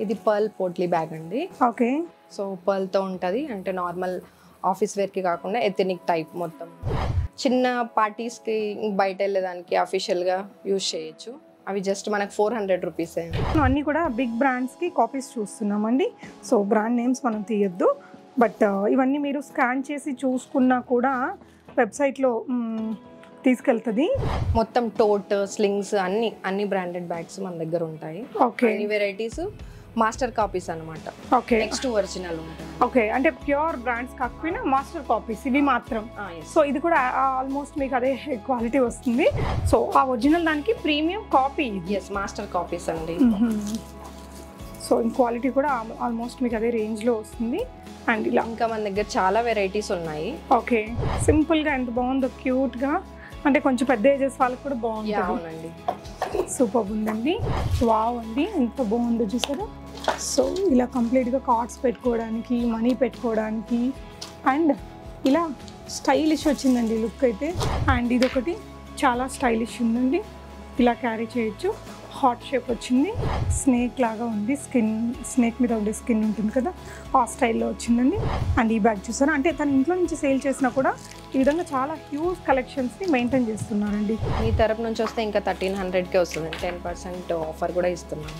ఇది pearl potli bag అండి. Okay. So పర్ల్తో ఉంటుంది. అంటే నార్మల్ ఆఫీస్ వేర్కి కాకుండా ఎథెనిక్ టైప్ మొత్తం. చిన్న పార్టీస్కి బయట వెళ్ళేదానికి అఫీషియల్గా యూజ్ చేయొచ్చు. అవి జస్ట్ మనకు ఫోర్ హండ్రెడ్ రూపీసే. అన్నీ కూడా బిగ్ బ్రాండ్స్కి కాపీస్ చూస్తున్నామండి. సో బ్రాండ్ నేమ్స్ మనం తీయొద్దు. బట్ ఇవన్నీ మీరు స్కాన్ చేసి చూసుకున్నా కూడా వెబ్సైట్లో తీసుకెళ్తుంది. మొత్తం టోట్ స్లింగ్స్ అన్ని అన్ని బ్రాండెడ్ బ్యాగ్స్ మన దగ్గర ఉంటాయి. ఓకే. అన్ని వెరైటీస్ మాస్టర్ కాపీస్ అనమాట ఓకే. నెక్స్ట్ ఒరిజినల్ ఓకే అంటే ప్యూర్ బ్రాండ్స్ కాకపోయినా మాస్టర్ కాపీస్ ఇవి మాత్రం. సో ఇది కూడా ఆల్మోస్ట్ మీకు అదే క్వాలిటీ వస్తుంది. సో ఆ ఒరిజినల్ దానికి premium copies master copies అండి. సో క్వాలిటీ కూడా ఆల్మోస్ట్ మీకు అదే రేంజ్లో వస్తుంది. అండ్ ఇలా. ఇంకా మన దగ్గర చాలా వెరైటీస్ ఉన్నాయి. ఓకే. సింపుల్గా ఎంత బాగుందో క్యూట్గా. అంటే కొంచెం పెద్ద ఏజెస్ వాళ్ళకి కూడా బాగుంటుంది. అవునండి. సూపర్ ఉందండి. వావ్ అండి ఎంత బాగుందో చూసారు? సో ఇలా కంప్లీట్గా కార్డ్స్ పెట్టుకోవడానికి మనీ పెట్టుకోవడానికి అండ్ ఇలా స్టైలిష్ వచ్చిందండి లుక్ అయితే. అండ్ ఇదొకటి చాలా స్టైలిష్ ఉందండి. ఇలా క్యారీ చేయొచ్చు. హాట్ షేప్ వచ్చింది. స్నేక్ లాగా ఉంది. స్కిన్ స్నేక్ మీద ఉండే స్కిన్ ఉంటుంది కదా ఆ స్టైల్లో వచ్చిందండి. అండ్ ఈ బ్యాగ్ చూసారా? అంటే తను ఇంట్లో నుంచి సేల్ చేసినా కూడా ఈ విధంగా చాలా హ్యూజ్ కలెక్షన్స్ని మెయింటైన్ చేస్తున్నారండి. మీ తరపు నుంచి వస్తే ఇంకా థర్టీన్ హండ్రెడ్కే వస్తుంది. టెన్ పర్సెంట్ ఆఫర్ కూడా ఇస్తున్నాం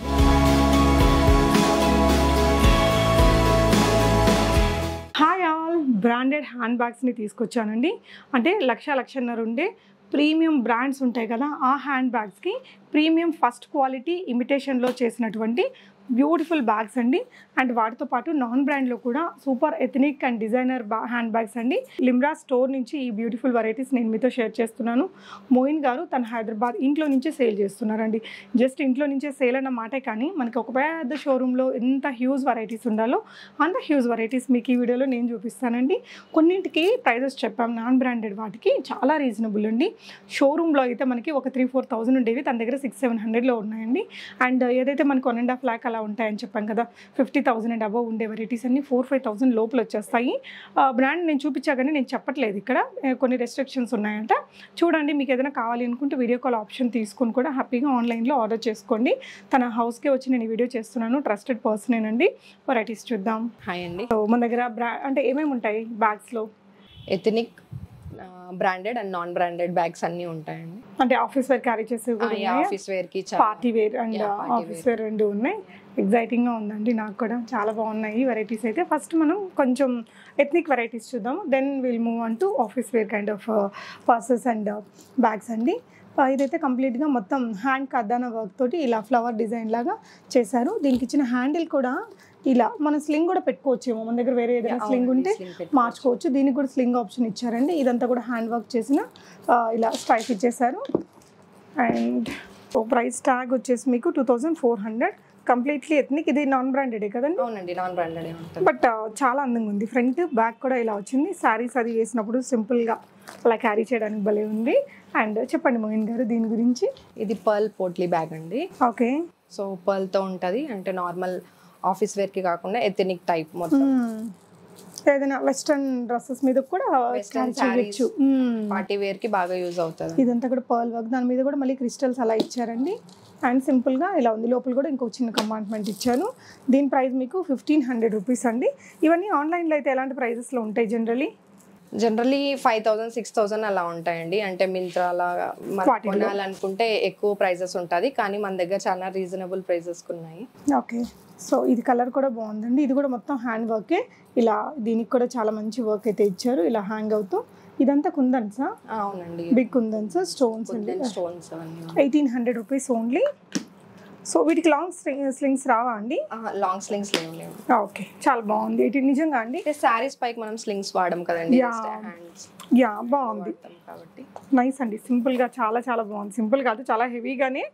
హాయ్ ఆల్ బ్రాండెడ్ హ్యాండ్ బ్యాగ్స్ని తీసుకొచ్చానండి. అంటే లక్ష లక్షన్నర ఉండే ప్రీమియం బ్రాండ్స్ ఉంటాయి కదా ఆ హ్యాండ్ బ్యాగ్స్కి ప్రీమియం ఫస్ట్ క్వాలిటీ ఇమిటేషన్లో చేసినటువంటి బ్యూటిఫుల్ బ్యాగ్స్ అండి. అండ్ వాటితో పాటు నాన్ బ్రాండ్లో కూడా సూపర్ ఎథనిక్ అండ్ డిజైనర్ బా హ్యాండ్ బ్యాగ్స్ అండి. లిమ్రా స్టోర్ నుంచి ఈ బ్యూటిఫుల్ వెరైటీస్ నేను మీతో షేర్ చేస్తున్నాను. మోయిన్ గారు తన హైదరాబాద్ ఇంట్లో నుంచే సేల్ చేస్తున్నారండి. జస్ట్ ఇంట్లో నుంచే సేల్ అన్న మాటే కానీ మనకి ఒక పెద్ద షోరూంలో ఎంత హ్యూజ్ వెరైటీస్ ఉండాలో అంత హ్యూజ్ వెరైటీస్ మీకు ఈ వీడియోలో నేను చూపిస్తానండి. కొన్నింటికి ప్రైజెస్ చెప్పాం నాన్ బ్రాండెడ్ వాటికి చాలా రీజనబుల్ అండి. షోరూంలో అయితే మనకి ఒక త్రీ ఫోర్ థౌజండ్ ఉండేవి తన దగ్గర సిక్స్ సెవెన్ హండ్రెడ్లో ఉన్నాయండి. అండ్ ఏదైతే మనకి వన్ అండ్ హాఫ్ ల్యాక్ అలా ఉంటాయని చెప్పాం కదా. ఫిఫ్టీ థౌసండ్ అండ్ అబవ్ ఉండే వెరైటీస్ అన్ని ఫోర్ ఫైవ్ థౌసండ్ లోపల వచ్చేస్తాయి. బ్రాండ్ నేను చూపించాగానే నేను చెప్పట్లేదు ఇక్కడ. కొన్ని రెస్ట్రిక్షన్స్ ఉన్నాయంట. చూడండి మీకు ఏదైనా కావాలి అనుకుంటే వీడియో కాల్ ఆప్షన్ తీసుకొని కూడా హ్యాపీగా ఆన్లైన్లో ఆర్డర్ చేసుకోండి. తన హౌస్కే వచ్చి నేను ఈ వీడియో చేస్తున్నాను. ట్రస్టెడ్ పర్సనేనండి వెరైటీస్ చూద్దాం. హాయ్ అండి. సో మన దగ్గర బ్రా అంటే ఏమేమి ఉంటాయి బ్యాగ్స్లో ethnic branded and non branded bags అన్నీ ఉంటాయండి. అంటే ఆఫీస్ వేర్ క్యారీ ఉన్నాయా? ఆఫీస్ వేర్కి చాలా party wear and office wear రెండు ఉన్నాయి. ఎగ్జైటింగ్గా ఉందండి నాకు కూడా చాలా బాగున్నాయి వెరైటీస్ అయితే. ఫస్ట్ మనం కొంచెం ఎథనిక్ వెరైటీస్ చూద్దాం. Then will move on to office wear kind of purses and bags అండి. Uh, ఇదైతే కంప్లీట్గా మొత్తం హ్యాండ్ కద్దాన వర్క్ తోటి ఇలా ఫ్లవర్ డిజైన్ లాగా చేశారు. దీనికి ఇచ్చిన హ్యాండిల్ కూడా ఇలా మన స్లింగ్ కూడా పెట్టుకోవచ్చేమో మన దగ్గర వేరే ఏదైనా స్లింగ్ ఉంటే మార్చుకోవచ్చు. దీనికి కూడా స్లింగ్ ఆప్షన్ ఇచ్చారండి. ఇదంతా కూడా హ్యాండ్ వర్క్ చేసిన ఇలా స్ట్రైప్ ఇచ్చేసారు అండ్ ప్రైస్ ట్యాగ్ వచ్చేసి మీకు two thousand four hundred completely ethnic ఇది నాన్ బ్రాండెడే కదండి? అవునండి నాన్ బ్రాండెడ్ బట్ చాలా అందంగా ఉంది. ఫ్రంట్ బ్యాక్ కూడా ఇలా వచ్చింది. శారీస్ అది వేసినప్పుడు సింపుల్గా అలా క్యారీ చేయడానికి భలే ఉంది. అండ్ చెప్పండి మోహిన్ గారు దీని గురించి. ఇది పర్ల్ పోట్లీ బ్యాగ్ అండి. ఓకే సో పర్ల్తో ఉంటుంది. అంటే నార్మల్ ఆఫీస్ వేర్కి కాకుండా ఎథనిక్ టైప్ మొత్తం. ఏదైనా వెస్ట్రన్ డ్రెస్సెస్ మీద కూడా మ్మ్. పార్టీ వేర్కి బాగా యూజ్ అవుతుంది. ఇదంతా కూడా పర్ల్ వర్క్. దాని మీద కూడా మళ్ళీ క్రిస్టల్స్ అలా ఇచ్చారండి. అండ్ సింపుల్గా ఇలా ఉంది. లోపల కూడా ఇంకో చిన్న కంపార్ట్మెంట్ ఇచ్చాను. దీని ప్రైస్ మీకు ఫిఫ్టీన్ హండ్రెడ్ రూపీస్ అండి. ఇవన్నీ ఆన్లైన్లో అయితే ఎలాంటి ప్రైజెస్లో ఉంటాయి generally generally five thousand six thousand అలా ఉంటాయండి. అంటే మింత్రా. కొనాలనుకుంటే ఎక్కువ ప్రైజెస్ ఉంటుంది. కానీ మన దగ్గర చాలా రీజనబుల్ ప్రైజెస్ ఉన్నాయి ఓకే. సో ఇది కలర్ కూడా బాగుందండి. ఇది కూడా మొత్తం హ్యాండ్ వర్కే. ఇలా దీనికి కూడా చాలా మంచి వర్క్ అయితే ఇచ్చారు. ఇలా హ్యాంగ్ అవుతూ. ఇదంతా కుందన్సా అవునండి. బిగ్ కుందన్స్ స్టోన్స్ అండి. Stones eighteen hundred rupees only. So వీటికి లాంగ్ స్లింగ్స్ రావా అండి? లాంగ్ స్లింగ్స్ లేవు లేవు. ఓకే. చాలా బాగుంది. ఇది నిజంగా అండి? శారీస్ పైకి మనం స్లింగ్స్ వాడడం కదండి. యా. బాగుంది. కాబట్టి. నైస్ అండి. సింపుల్గా చాలా చాలా బాగుంది. సింపుల్ కాదు చాలా హెవీగానే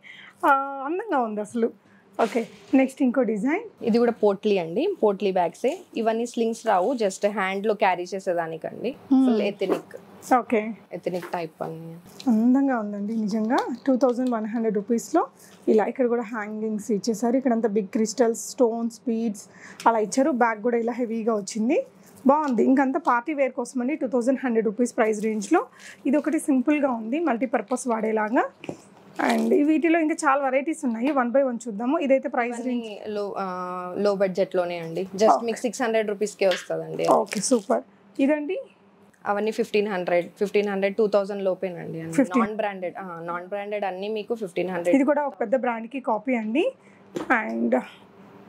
అందంగా ఉంది అసలు. ఓకే నెక్స్ట్ ఇంకో డిజైన్ ఇది కూడా పోట్లీ అండి పోట్లీ బ్యాగ్సే ఇవన్నీ స్లింగ్స్ రావు జస్ట్ హ్యాండ్లో carry చేసేదానికండి. Full ethnic okay ethnic type అన్ని. అందంగా ఉందండి నిజంగా. టూ థౌజండ్ వన్ హండ్రెడ్ రూపీస్లో ఇలా ఇక్కడ కూడా హ్యాంగింగ్స్ ఇచ్చేసారు. ఇక్కడంతా బిగ్ క్రిస్టల్స్ స్టోన్స్ బీడ్స్ అలా ఇచ్చారు. బ్యాగ్ కూడా ఇలా హెవీగా వచ్చింది. బాగుంది. ఇంకంతా పార్టీ వేర్ కోసం అండి two thousand hundred rupees price రేంజ్లో ఇది ఒకటి సింపుల్గా ఉంది మల్టీపర్పస్ వాడేలాగా. అండ్ వీటిలో ఇంకా చాలా వెరైటీస్ ఉన్నాయి. వన్ బై వన్ చూద్దాము. ఇదైతే ప్రైస్లో లో బడ్జెట్లోనే అండి. జస్ట్ మీకు సిక్స్ హండ్రెడ్ రూపీస్కే వస్తుందండి. ఓకే సూపర్ ఇదండి? అవన్నీ fifteen hundred fifteen hundred two thousand లోపేనండి. Non branded non branded అన్ని మీకు ఫిఫ్టీన్ హండ్రెడ్ ఇది కూడా ఒక పెద్ద బ్రాండ్కి కాపీ అండి. అండ్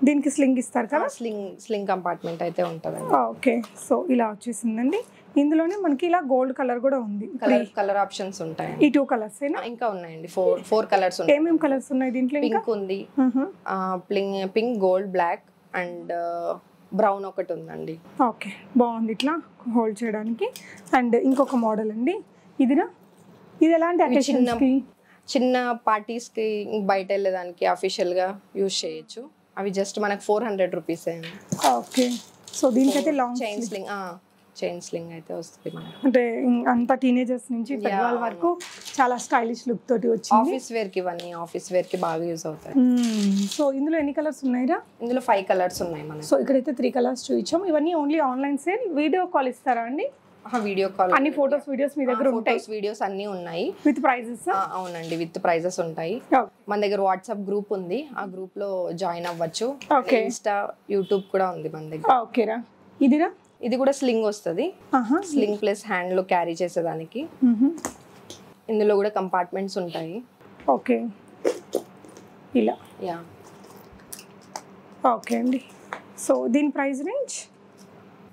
దీనికి స్లింగ్ ఇస్తారు కదా? స్లింగ్ స్లింగ్ కంపార్ట్మెంట్ అయితే ఉంటుందండి. ఓకే సో ఇలా వచ్చేసిందండి. ఇందులోనే మనకి ఇలా గోల్డ్ కలర్ కూడా ఉంది. కలర్ కలర్ ఆప్షన్స్ ఉంటాయండి ఈ టూ కలర్స్ ఏనా? ఇంకా ఉన్నాయండి. ఫోర్ ఫోర్ కలర్స్ ఉంటాయి. ఏమేమి కలర్స్ ఉన్నాయి దీంట్లో పింక్ ఉంది. Pink pink gold black and brown ఒకటి ఉందండి. ఓకే బాగుంది ఇట్లా హోల్డ్ చేయడానికి. అండ్ ఇంకొక మోడల్ అండి. ఇదినా? ఇది ఎలాంటి ఇవి చిన్న occasions కి? చిన్న పార్టీస్కి బయట వెళ్ళేదానికి అఫీషియల్గా యూజ్ చేయొచ్చు. అవి జస్ట్ మనకు four hundred rupees okay so దీనికైతే long chain sling chain sling అయితే వస్తుంది అంటే అంతా టీనేజర్స్ నుంచి పెద్దవాళ్ళ వరకు చాలా స్టైలిష్ లుక్ తోటి వచ్చింది. ఆఫీస్ వేర్కి ఇవన్నీ ఆఫీస్ వేర్కి బాగా యూజ్ అవుతాయి. సో ఇందులో ఎన్ని కలర్స్ ఉన్నాయిరా? ఇందులో ఫైవ్ కలర్స్ ఉన్నాయి మనకి. సో ఇక్కడైతే త్రీ కలర్స్ చూపించాం. ఇవన్నీ only online sale video call ఇస్తారా అండి? వీడియో కాల్ అన్ని ఫొటోస్ వీడియోస్ మీ దగ్గర ఉంటాయి. వీడియోస్ అన్ని ఉన్నాయి. విత్ ప్రైజెస్ అవునండి విత్ ప్రైజెస్ ఉంటాయి. మన దగ్గర వాట్సాప్ గ్రూప్ ఉంది. ఆ గ్రూప్లో జాయిన్ అవ్వచ్చు. ఇన్స్టా యూట్యూబ్ కూడా ఉంది మన దగ్గర. ఓకేరా ఇదిరా? ఇది కూడా స్లింగ్ వస్తుంది. స్లింగ్ ప్లస్ హ్యాండ్లో క్యారీ చేసేదానికి. ఇందులో కూడా కంపార్ట్మెంట్స్ ఉంటాయి. ఓకే. ఇలా. యా ఓకే అండి. సో దీని ప్రైస్ రేంజ్?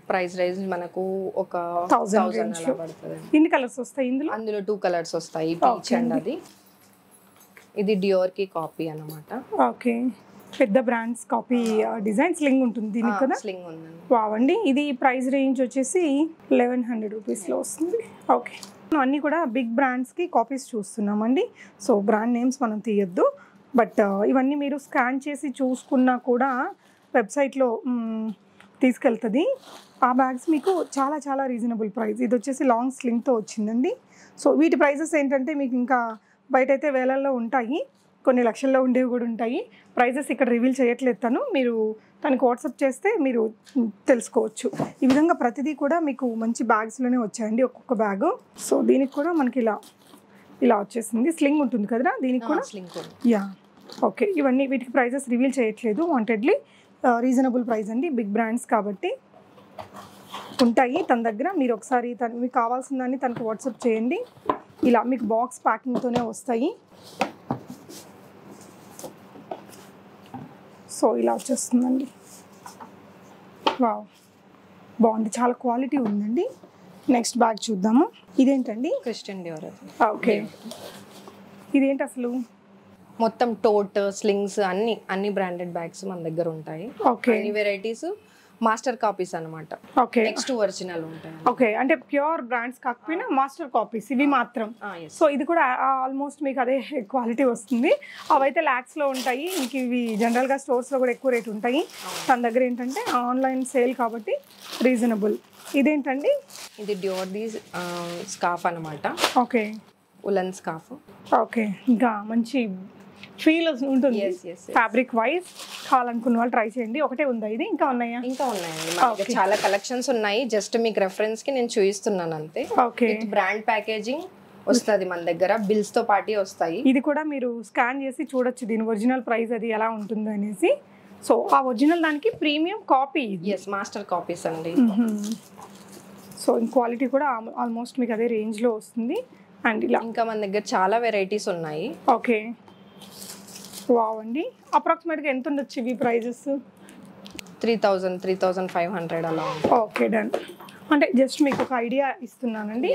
ప్రైస్ రైజ్ మనకు ఒక థౌసండ్ అలా. పడుతుంది. ఎన్ని కలర్స్ వస్తాయి ఇందులో? అందులో టూ కలర్స్ వస్తాయి పీచ్ అండ్. అది. ఇది డియోర్కి కాపీ అన్నమాట. ఓకే. పెద్ద బ్రాండ్స్ కాపీ డిజైన్ స్లింగ్ ఉంటుంది దీనికి కదా? స్లింగ్ ఇది ప్రైస్ రేంజ్ వచ్చేసి లెవెన్ హండ్రెడ్ రూపీస్లో వస్తుంది. ఓకే అన్నీ కూడా బిగ్ బ్రాండ్స్కి కాపీస్ చూస్తున్నామండి. సో బ్రాండ్ నేమ్స్ మనం తీయొద్దు. బట్ ఇవన్నీ మీరు స్కాన్ చేసి చూసుకున్నా కూడా వెబ్సైట్లో తీసుకెళ్తుంది. ఆ బ్యాగ్స్ మీకు చాలా చాలా రీజనబుల్ ప్రైస్ ఇది వచ్చేసి లాంగ్ స్లింగ్తో వచ్చిందండి. సో వీటి ప్రైజెస్ ఏంటంటే మీకు ఇంకా బయట అయితే వేలల్లో ఉంటాయి. కొన్ని లక్షల్లో ఉండేవి కూడా ఉంటాయి. ప్రైజెస్ ఇక్కడ రివీల్ చేయట్లేదు తను. మీరు తనకి వాట్సాప్ చేస్తే మీరు తెలుసుకోవచ్చు. ఈ విధంగా ప్రతిదీ కూడా మీకు మంచి బ్యాగ్స్లోనే వచ్చాయండి ఒక్కొక్క బ్యాగ్ సో దీనికి కూడా మనకి ఇలా ఇలా వచ్చేసింది. స్లింగ్ ఉంటుంది కదరా? దీనికి కూడా? Sling yeah. ఓకే. ఇవన్నీ వీటికి ప్రైజెస్ రివీల్ చేయట్లేదు వాంటెడ్లీ రీజనబుల్ ప్రైస్ అండి. బిగ్ బ్రాండ్స్ కాబట్టి ఉంటాయి తన దగ్గర. మీరు ఒకసారి తను మీకు కావాల్సిన దాన్ని తనకు వాట్సాప్ చేయండి. ఇలా మీకు బాక్స్ ప్యాకింగ్తోనే వస్తాయి. సో ఇలా వచ్చేస్తుందండి. వావ్. బాగుంది. చాలా క్వాలిటీ ఉందండి. నెక్స్ట్ బ్యాగ్ చూద్దాము. ఇదేంటండి? క్రిస్టియన్ అది ఓకే. ఇదేంటి అసలు? మొత్తం టోట్ స్లింగ్స్ అన్ని అన్ని బ్రాండెడ్ బ్యాగ్స్ మన దగ్గర ఉంటాయి. ఓకే. అన్ని వెరైటీస్ మాస్టర్ కాపీస్ అన్నమాట. ఓకే. నెక్స్ట్ ఒరిజినల్ ఉంటాయి ఓకే. అంటే ప్యూర్ బ్రాండ్స్ కాకపోయినా మాస్టర్ కాపీస్ ఇవి మాత్రం. సో ఇది కూడా ఆల్మోస్ట్ మీకు అదే క్వాలిటీ వస్తుంది. అవైతే ల్యాక్స్లో ఉంటాయి. ఇంక ఇవి జనరల్గా స్టోర్స్లో కూడా ఎక్కువ రేట్ ఉంటాయి. తన దగ్గర ఏంటంటే ఆన్లైన్ సేల్ కాబట్టి రీజనబుల్ ఇదేంటండి? ఇది డియోర్ది స్కాఫ్ అన్నమాట. ఓకే. Woollen scarf okay. ఇంకా మంచి ఫీల్ ఉంటుంది. ఫ్యాబ్రిక్ వైజ్ కావాలనుకున్న వాళ్ళు ట్రై చేయండి. ఒకటే ఉందా ఇది? ఇంకా ఉన్నాయా? ఇంకా ఉన్నాయండి. చాలా కలెక్షన్స్ ఉన్నాయి. జస్ట్ మీకు రెఫరెన్స్కి నేను చూపిస్తున్నాను అంతే. ఓకే బ్రాండ్ ప్యాకేజింగ్ వస్తుంది మన దగ్గర. బిల్స్తో పాటు వస్తాయి. ఇది కూడా మీరు స్కాన్ చేసి చూడొచ్చు. దీని ఒరిజినల్ ప్రైస్ అది ఎలా ఉంటుంది అనేసి. సో ఆ ఒరిజినల్ దానికి premium copies master copies అండి. సో క్వాలిటీ కూడా ఆల్మోస్ట్ మీకు అదే రేంజ్లో వస్తుంది. అండ్ ఇలా. ఇంకా మన దగ్గర చాలా వెరైటీస్ ఉన్నాయి. ఓకే వావ్ అండి. అప్రాక్సిమేట్గా ఎంత ఉండొచ్చు ఇవి prices three thousand three thousand five hundred అలా ఓకే డన్ అంటే జస్ట్ మీకు ఒక ఐడియా ఇస్తున్నానండి.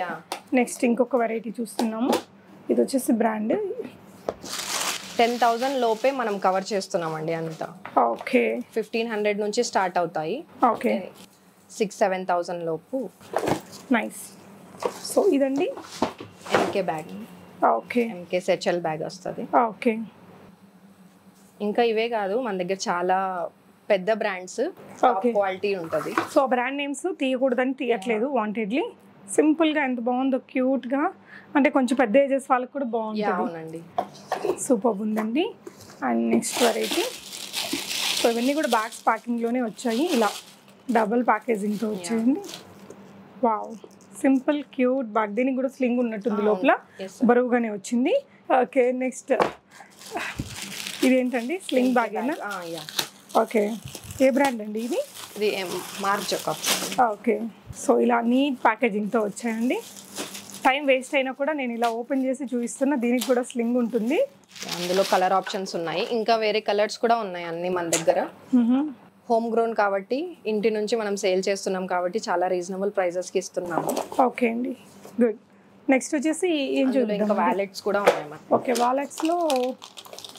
నెక్స్ట్ ఇంకొక వెరైటీ చూస్తున్నాము. ఇది వచ్చేసి బ్రాండ్ టెన్ థౌజండ్ లోపే మనం కవర్ చేస్తున్నామండి అంతా. ఓకే ఫిఫ్టీన్ హండ్రెడ్ నుంచి స్టార్ట్ అవుతాయి. ఓకే సిక్స్ సెవెన్ థౌజండ్ లోపు. నైస్ సో ఇదండి. ఎంకే బ్యాగ్ ఓకే బ్యాగ్ వస్తుంది. ఓకే ఇంకా ఇవే కాదు మన దగ్గర చాలా పెద్ద బ్రాండ్స్. క్వాలిటీ ఉంటుంది. సో బ్రాండ్ నేమ్స్ తీయకూడదని తీయట్లేదు వాంటెడ్లీ సింపుల్గా ఎంత బాగుందో క్యూట్గా అంటే కొంచెం పెద్ద ఏజెస్ వాళ్ళకి కూడా బాగుంటుంది. అవునండి. సూపర్ ఉందండి. అండ్ నెక్స్ట్ వెరైటీ సో ఇవన్నీ కూడా బ్యాగ్స్ ప్యాకింగ్లోనే వచ్చాయి. ఇలా డబుల్ ప్యాకేజింగ్తో వచ్చాయండి. వావ్ సింపుల్ క్యూట్ బ్యాగ్ దీనికి కూడా స్లింగ్ ఉన్నట్టుంది లోపల. బరువుగానే వచ్చింది. Okay next. ఇదేంటండి? స్లింగ్ బ్యాగేనా యా ఓకే. ఏ బ్రాండ్ అండి ఇది? ఇది మార్చ్ ఓకే. సో ఇలా నీట్ ప్యాకేజింగ్తో వచ్చాయండి. టైం వేస్ట్ అయినా కూడా నేను ఇలా ఓపెన్ చేసి చూపిస్తున్నా. దీనికి కూడా స్లింగ్ ఉంటుంది. అందులో కలర్ ఆప్షన్స్ ఉన్నాయి. ఇంకా వేరే కలర్స్ కూడా ఉన్నాయి అన్ని మన దగ్గర. హోమ్ గ్రోన్ కాబట్టి ఇంటి నుంచి మనం సేల్ చేస్తున్నాం కాబట్టి చాలా రీజనబుల్ ప్రైజెస్కి ఇస్తున్నాము. ఓకే అండి. గుడ్. నెక్స్ట్ వచ్చేసి ఏం ఇంకా చూద్దాం వ్యాలెట్స్ కూడా ఉన్నాయి మనకి ఓకే వాలెట్స్లో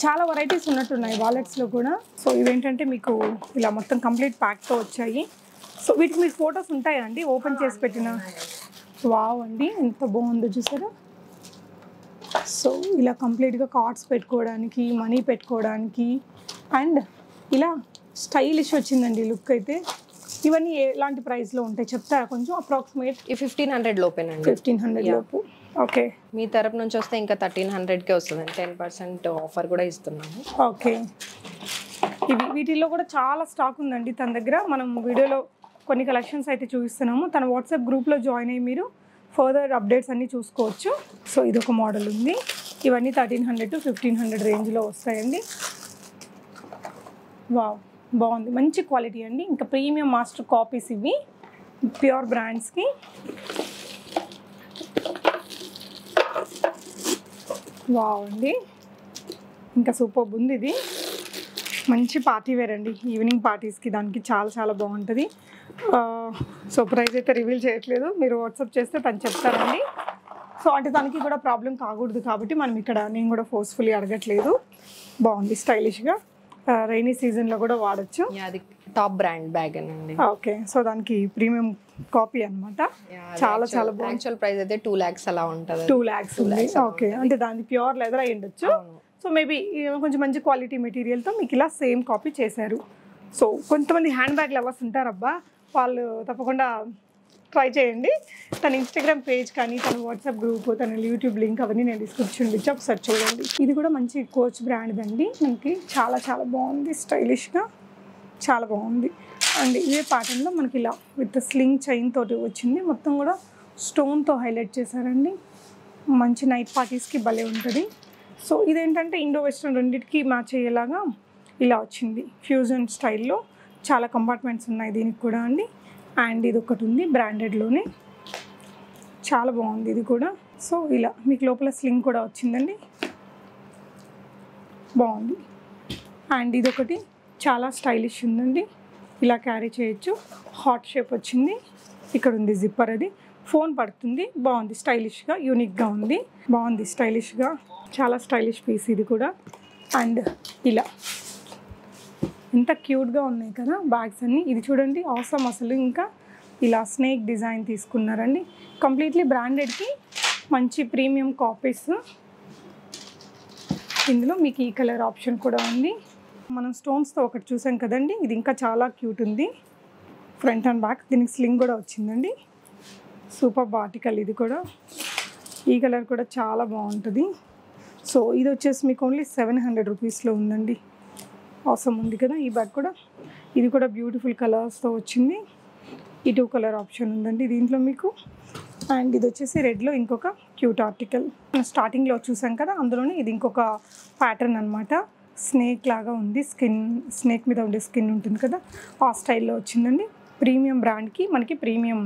చాలా వెరైటీస్ ఉన్నట్టున్నాయి వాలెట్స్లో కూడా. సో ఇవేంటంటే మీకు ఇలా మొత్తం కంప్లీట్ ప్యాక్తో వచ్చాయి. సో వీటికి మీకు ఫొటోస్ ఉంటాయా అండి? ఓపెన్ చేసి పెట్టిన? వావ్ అండి ఎంత బాగుందో చూసారా? సో ఇలా కంప్లీట్గా కార్డ్స్ పెట్టుకోవడానికి మనీ పెట్టుకోవడానికి అండ్ ఇలా స్టైలిష్ వచ్చిందండి లుక్ అయితే. ఇవన్నీ ఎలాంటి ప్రైస్లో ఉంటాయి? చెప్తారా కొంచెం? అప్రాక్సిమేట్ ఈ ఫిఫ్టీన్ హండ్రెడ్ లోపేనండి. ఫిఫ్టీన్ హండ్రెడ్ లోపు. ఓకే మీ తరపు నుంచి వస్తే ఇంకా థర్టీన్ హండ్రెడ్కే వస్తుంది టెన్ పర్సెంట్ ఆఫర్ కూడా ఇస్తున్నాము. ఓకే ఇవి వీటిల్లో కూడా చాలా స్టాక్ ఉందండి తన దగ్గర. మనం వీడియోలో కొన్ని కలెక్షన్స్ అయితే చూపిస్తున్నాము. తన వాట్సాప్ గ్రూప్లో జాయిన్ అయ్యి మీరు ఫర్దర్ అప్డేట్స్ అన్నీ చూసుకోవచ్చు. సో ఇది ఒక మోడల్ ఉంది. ఇవన్నీ thirteen hundred to fifteen hundred రేంజ్లో వస్తాయండి. వావ్ బాగుంది. మంచి క్వాలిటీ అండి. ఇంకా ప్రీమియం మాస్టర్ కాపీస్ ఇవి. ప్యూర్ బ్రాండ్స్కి. వావ్ అండి. ఇంకా సూపర్ ఉంది ఇది. మంచి పార్టీ వేర్ అండి. ఈవినింగ్ పార్టీస్కి దానికి చాలా చాలా బాగుంటుంది. సో ప్రైజ్ అయితే రివీల్ చేయట్లేదు. మీరు వాట్సాప్ చేస్తే తను చెప్తారండి. సో అంటే తనకి కూడా ప్రాబ్లం కాకూడదు కాబట్టి మనం ఇక్కడ నేను కూడా ఫోర్స్ఫుల్లీ అడగట్లేదు. బాగుంది స్టైలిష్గా. రైనీ సీజన్లో కూడా వాడచ్చు. అది టాప్ బ్రాండ్ బ్యాగ్ అండి ఓకే సో దానికి ప్రీమియం కాపీ అనమాట చాలా చాలా యాక్చువల్ ప్రైస్ అయితే టూ ల్యాక్స్ అలా ఉంటుంది. టూ ల్యాక్స్ ఓకే అంటే దాని ప్యూర్ లెదర్ అయి ఉండొచ్చు. సో మేబీ కొంచెం మంచి క్వాలిటీ మెటీరియల్తో మీకు ఇలా సేమ్ కాపీ చేశారు. సో కొంతమంది హ్యాండ్ బ్యాగ్ లవర్స్ ఉంటారబ్బా. వాళ్ళు తప్పకుండా ట్రై చేయండి. తన ఇన్స్టాగ్రామ్ పేజ్ కానీ తన వాట్సాప్ గ్రూప్ తన యూట్యూబ్ లింక్ అవన్నీ నేను డిస్క్రిప్షన్ ఇచ్చి ఒకసారి చూడండి. ఇది కూడా మంచి కోచ్ బ్రాండ్ అండి. మనకి చాలా చాలా బాగుంది. స్టైలిష్గా చాలా బాగుంది. అండ్ ఇదే ప్యాటర్న్లో మనకి ఇలా విత్ స్లింగ్ చైన్ తోటి వచ్చింది. మొత్తం కూడా స్టోన్తో హైలైట్ చేశారండి. మంచి నైట్ పార్టీస్కి భలే ఉంటుంది. సో ఇదేంటంటే ఇండో వెస్ట్రన్ రెండింటికి మ్యాచ్ అయ్యేలాగా ఇలా వచ్చింది. ఫ్యూజన్ స్టైల్లో చాలా కంపార్ట్మెంట్స్ ఉన్నాయి దీనికి కూడా అండి. అండ్ ఇది ఒకటి ఉంది బ్రాండెడ్లోనే చాలా బాగుంది ఇది కూడా. సో ఇలా మీకు లోపల స్లింగ్ కూడా వచ్చిందండి. బాగుంది. అండ్ ఇది ఒకటి చాలా స్టైలిష్ ఉందండి. ఇలా క్యారీ చేయొచ్చు. హాట్ షేప్ వచ్చింది. ఇక్కడ ఉంది జిప్పర్ అది. ఫోన్ పడుతుంది. బాగుంది స్టైలిష్గా యూనిక్గా ఉంది. బాగుంది స్టైలిష్గా చాలా స్టైలిష్ పీస్ ఇది కూడా. అండ్ ఇలా. ఎంత క్యూట్గా ఉన్నాయి కదా బ్యాగ్స్ అన్నీ. ఇది చూడండి అవసరం అసలు. ఇంకా ఇలా స్నేక్ డిజైన్ తీసుకున్నారండి. కంప్లీట్లీ బ్రాండెడ్కి మంచి ప్రీమియం కాపీస్ ఇందులో మీకు ఈ కలర్ ఆప్షన్ కూడా ఉంది. మనం స్టోన్స్తో ఒకటి చూసాం కదండి ఇది ఇంకా చాలా క్యూట్ ఉంది. ఫ్రంట్ అండ్ బ్యాక్ దీనికి స్లింగ్ కూడా వచ్చిందండి. సూపర్ బాటికల్ ఇది కూడా. ఈ కలర్ కూడా చాలా బాగుంటుంది. సో ఇది వచ్చేసి మీకు ఓన్లీ సెవెన్ హండ్రెడ్ రూపీస్లో ఉందండి. అవసరం ఉంది కదా ఈ బ్యాగ్ కూడా. ఇది కూడా బ్యూటిఫుల్ కలర్స్తో వచ్చింది. ఈ టూ కలర్ ఆప్షన్ ఉందండి దీంట్లో మీకు. అండ్ ఇది వచ్చేసి రెడ్లో ఇంకొక క్యూట్ ఆర్టికల్ స్టార్టింగ్లో చూసాం కదా అందులోనే ఇది ఇంకొక ప్యాటర్న్ అనమాట స్నేక్ లాగా ఉంది స్కిన్ స్నేక్ మీద ఉండే స్కిన్ ఉంటుంది కదా. ఆ స్టైల్లో వచ్చిందండి. ప్రీమియం బ్రాండ్కి మనకి ప్రీమియం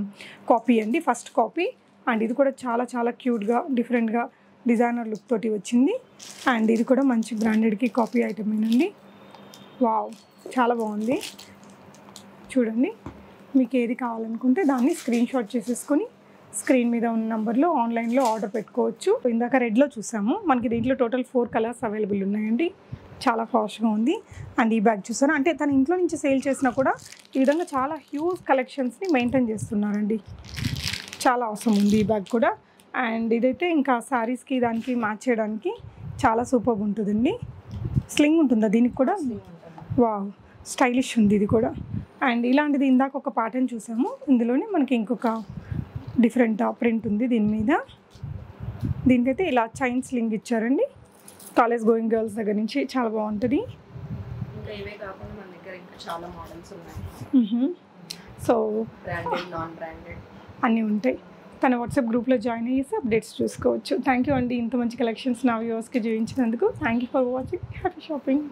కాపీ అండి ఫస్ట్ కాపీ అండ్ ఇది కూడా చాలా చాలా క్యూట్గా డిఫరెంట్గా డిజైనర్ లుక్ తోటి వచ్చింది. అండ్ ఇది కూడా మంచి బ్రాండెడ్కి కాపీ ఐటమేనండి వావ్ చాలా బాగుంది. చూడండి మీకు ఏది కావాలనుకుంటే దాన్ని స్క్రీన్ షాట్ చేసేసుకొని స్క్రీన్ మీద ఉన్న నెంబర్లో ఆన్లైన్లో ఆర్డర్ పెట్టుకోవచ్చు. ఇందాక రెడ్లో చూసాము మనకి దీంట్లో టోటల్ ఫోర్ కలర్స్ అవైలబుల్ ఉన్నాయండి. చాలా ఫాస్ట్గా ఉంది. అండ్ ఈ బ్యాగ్ చూసాను అంటే తన ఇంట్లో నుంచి సేల్ చేసినా కూడా ఈ విధంగా చాలా హ్యూజ్ కలెక్షన్స్ని మెయింటైన్ చేస్తున్నారండి. చాలా అవసరం ఉంది ఈ బ్యాగ్ కూడా. అండ్ ఇదైతే ఇంకా శారీస్కి దానికి మ్యాచ్ చేయడానికి చాలా సూపర్గా ఉంటుందండి. స్లింగ్ ఉంటుందా దీనికి కూడా? వావ్ స్టైలిష్ ఉంది ఇది కూడా. అండ్ ఇలాంటిది ఇందాక ఒక ప్యాటర్న్ చూసాము. ఇందులోనే మనకి ఇంకొక డిఫరెంట్ ప్రింట్ ఉంది దీని మీద. దీనికైతే ఇలా చైన్ స్లింగ్ ఇచ్చారండి. కాలేజ్ గోయింగ్ గర్ల్స్ దగ్గర నుంచి చాలా బాగుంటుంది. సో అన్నీ ఉంటాయి. తన వాట్సాప్ గ్రూప్లో జాయిన్ అయ్యేసి అప్డేట్స్ చూసుకోవచ్చు. థ్యాంక్ యూ అండి. ఇంత మంచి కలెక్షన్స్ నా వ్యూవర్స్కి చూపించినందుకు. Thank you for watching happy shopping